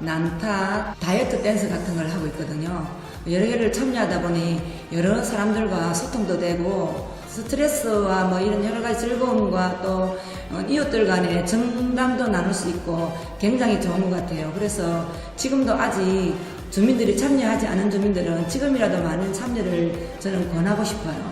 난타, 다이어트 댄스 같은 걸 하고 있거든요. 여러 개를 참여하다 보니 여러 사람들과 소통도 되고 스트레스와 뭐 이런 여러 가지 즐거움과 또 어, 이웃들 간의 정담도 나눌 수 있고 굉장히 좋은 것 같아요. 그래서 지금도 아직 주민들이 참여하지 않은 주민들은 지금이라도 많은 참여를 저는 권하고 싶어요.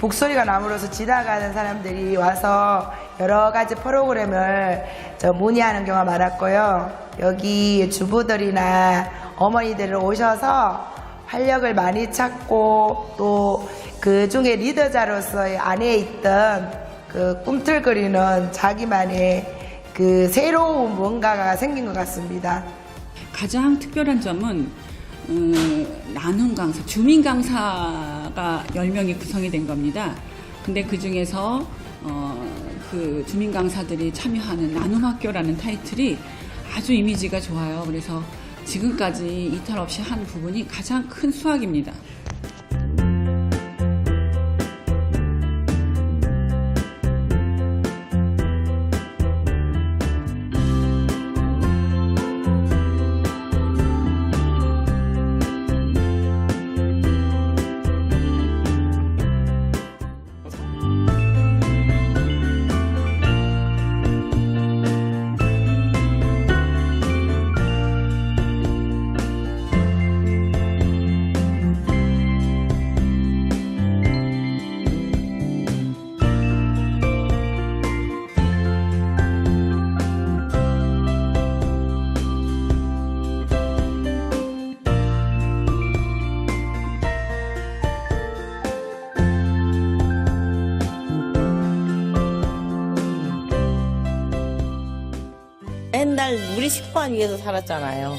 북소리가 남으로서 지나가는 사람들이 와서 여러 가지 프로그램을 저 문의하는 경우가 많았고요. 여기 주부들이나 어머니들 오셔서 활력을 많이 찾고 또 그 중에 리더자로서의 안에 있던 그 꿈틀거리는 자기만의 그 새로운 뭔가가 생긴 것 같습니다. 가장 특별한 점은 음, 나눔 강사, 주민 강사가 10명이 구성이 된 겁니다. 근데 그 중에서 어, 그 주민 강사들이 참여하는 나눔 학교라는 타이틀이 아주 이미지가 좋아요. 그래서 지금까지 이탈 없이 한 부분이 가장 큰 수확입니다. 맨날 우리 식구만 위해서 살았잖아요.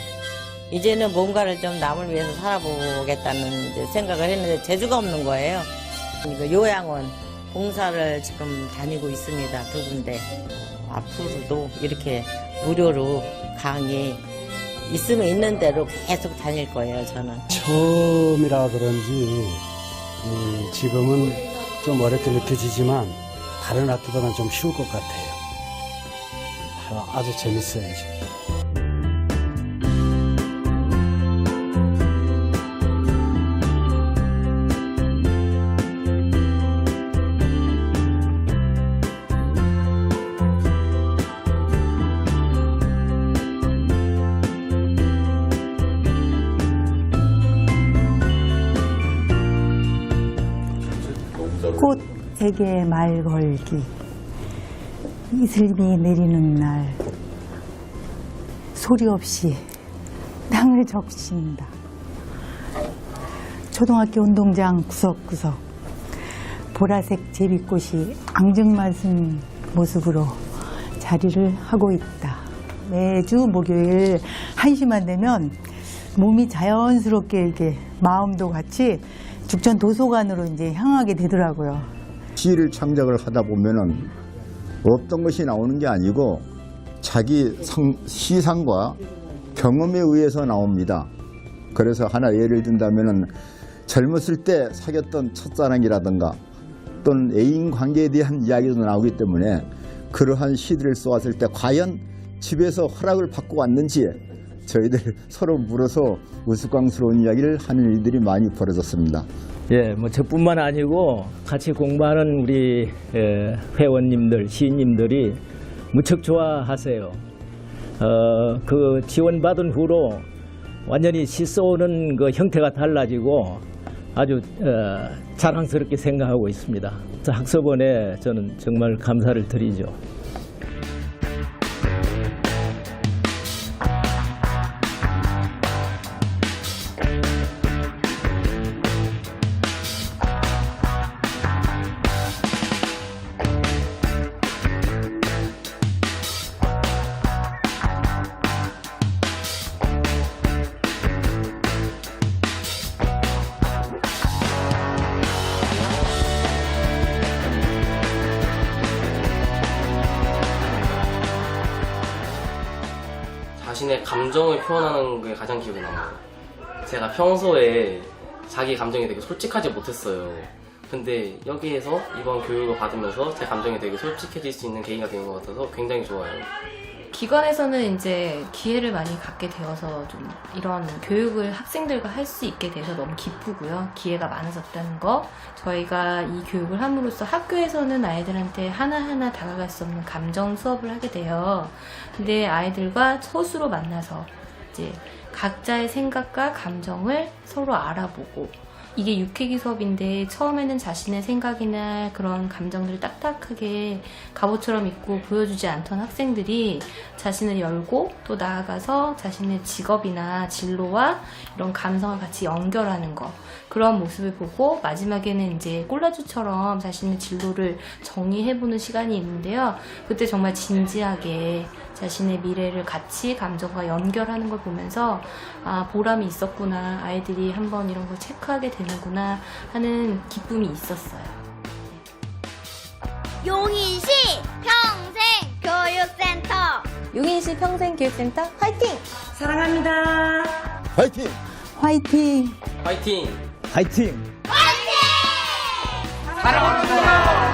이제는 뭔가를 좀 남을 위해서 살아보겠다는 생각을 했는데 재주가 없는 거예요. 그 요양원 봉사를 지금 다니고 있습니다. 두 군데. 어, 앞으로도 이렇게 무료로 강의 있으면 있는 대로 계속 다닐 거예요, 저는. 처음이라 그런지 음, 지금은 좀 어렵게 느껴지지만 다른 학교보다는 좀 쉬울 것 같아요. 아, 아주 재밌어요. 지금. 꽃에게 말 걸기 이슬비 내리는 날 소리 없이 땅을 적신다 초등학교 운동장 구석구석 보라색 제비꽃이 앙증맞은 모습으로 자리를 하고 있다 매주 목요일 1시만 되면 몸이 자연스럽게 이렇게 마음도 같이 죽전 도서관으로 이제 향하게 되더라고요. 시를 창작을 하다 보면은 없던 것이 나오는 게 아니고 자기 성, 시상과 경험에 의해서 나옵니다. 그래서 하나 예를 든다면은 젊었을 때 사귀었던 첫사랑이라든가 또는 애인 관계에 대한 이야기도 나오기 때문에 그러한 시들을 써왔을 때 과연 집에서 허락을 받고 왔는지 저희들 서로 물어서 우스꽝스러운 이야기를 하는 일들이 많이 벌어졌습니다. 예, 뭐 저뿐만 아니고 같이 공부하는 우리 예, 회원님들, 시인님들이 무척 좋아하세요. 어, 그 지원받은 후로 완전히 시 써오는 그 형태가 달라지고 아주 어, 자랑스럽게 생각하고 있습니다. 학습원에 저는 정말 감사를 드리죠. 자신의 감정을 표현하는 게 가장 기억에 남아요. 제가 평소에 자기 감정에 되게 솔직하지 못했어요. 근데 여기에서 이번 교육을 받으면서 제 감정에 되게 솔직해질 수 있는 계기가 된 것 같아서 굉장히 좋아요. 기관에서는 이제 기회를 많이 갖게 되어서 좀 이런 교육을 학생들과 할 수 있게 돼서 너무 기쁘고요. 기회가 많아졌다는 거. 저희가 이 교육을 함으로써 학교에서는 아이들한테 하나하나 다가갈 수 없는 감정 수업을 하게 돼요. 근데 아이들과 소수로 만나서 이제 각자의 생각과 감정을 서로 알아보고 이게 육회기 수업인데 처음에는 자신의 생각이나 그런 감정들을 딱딱하게 갑옷처럼 입고 보여주지 않던 학생들이 자신을 열고 또 나아가서 자신의 직업이나 진로와 이런 감성을 같이 연결하는 거 그런 모습을 보고 마지막에는 이제 꼴라주처럼 자신의 진로를 정의해보는 시간이 있는데요. 그때 정말 진지하게 자신의 미래를 같이 감정과 연결하는 걸 보면서 아 보람이 있었구나 아이들이 한번 이런 걸 체크하게 되는구나 하는 기쁨이 있었어요. 용인시 평생 교육센터 용인시 평생 교육센터 화이팅! 사랑합니다. 화이팅! 화이팅! 파이팅! 화이팅! 화이팅!